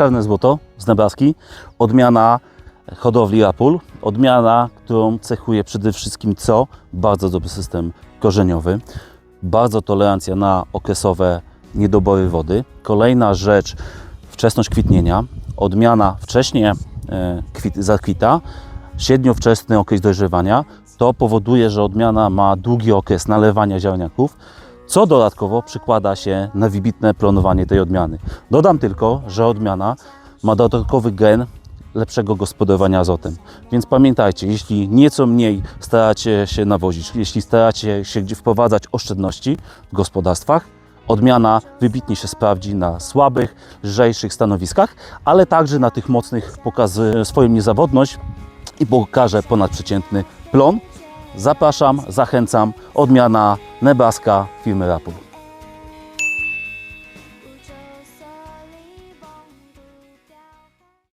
czarne złoto z Nebraski, odmiana hodowli Apul, odmiana, którą cechuje przede wszystkim co? Bardzo dobry system korzeniowy, bardzo tolerancja na okresowe niedobory wody. Kolejna rzecz, wczesność kwitnienia, odmiana wcześniej e, kwit, zakwita, średnio-wczesny okres dojrzewania. To powoduje, że odmiana ma długi okres nalewania ziarniaków, co dodatkowo przykłada się na wybitne planowanie tej odmiany. Dodam tylko, że odmiana ma dodatkowy gen lepszego gospodarowania azotem. Więc pamiętajcie, jeśli nieco mniej staracie się nawozić, jeśli staracie się wprowadzać oszczędności w gospodarstwach, odmiana wybitnie się sprawdzi na słabych, lżejszych stanowiskach, ale także na tych mocnych pokaże swoją niezawodność i pokaże ponadprzeciętny plon. Zapraszam, zachęcam. Odmiana Nebraska firmy Rapur.